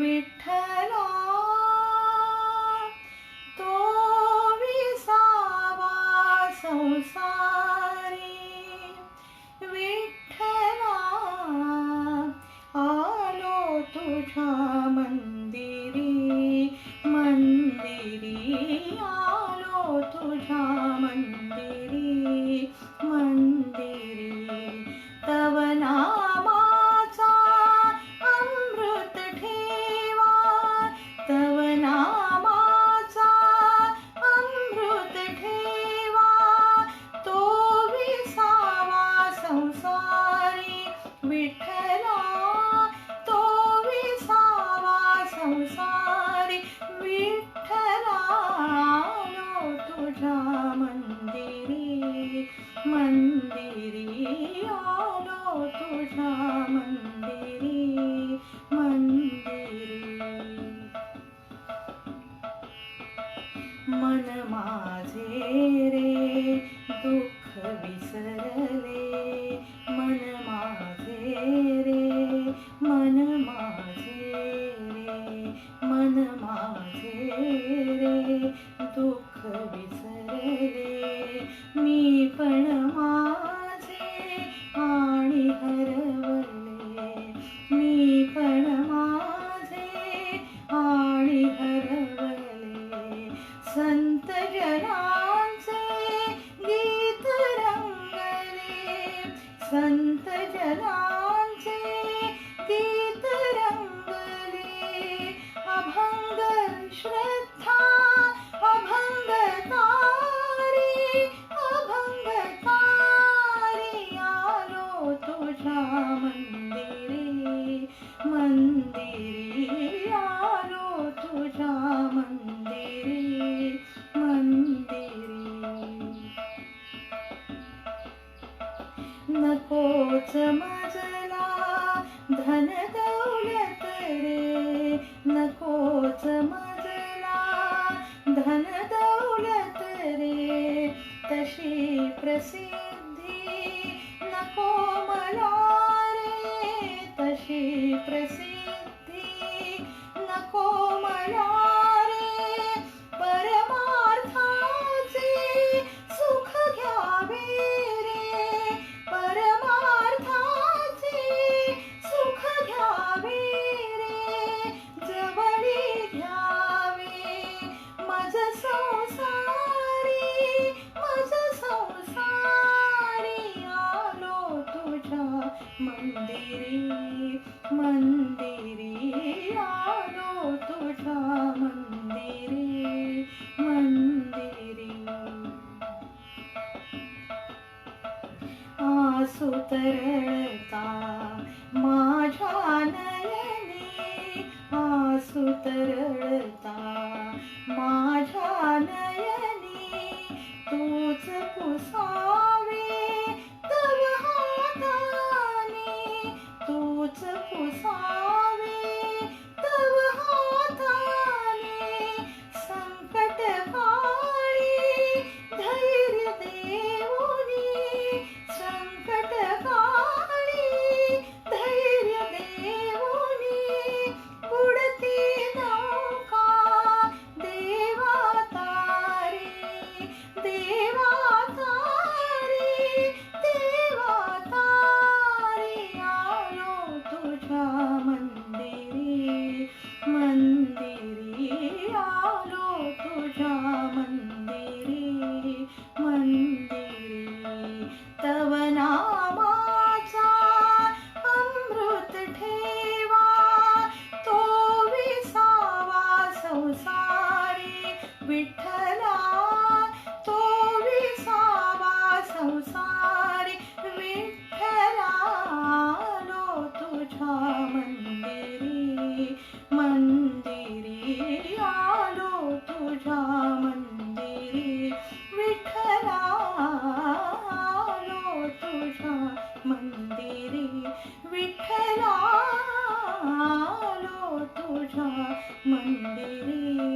विठ्ठला तो विसावा संसार मन माझे रे दुःख विसरले. मन माझे रे मन माझे रे मन माझे रे दुःख विसरले. मी पण मा संत जनांचे गीत रंगले. संत जनांचे गीत रंगले. अभंग श्रद्धा नकोच धन दौलत रे. नकोच मजला धन दौलत रे. तशी प्रसिद्धी नको मला रे. तशी प्रसिद्धी मंदिरी मंदिरी आलो तुझ्या मंदिरी मंदिरी. तरळता माझ्या नयनी आसू तरळता मा तूच पुसावे विठ्ठला तो विसावा संसारी विठ्ठला आलो तुझ्या मंदिरी मंदिरी आलो तुझ्या मंदिरी विठ्ठला आलो तुझ्या मंदिरी विठ्ठला आलो तुझ्या मंदिरी.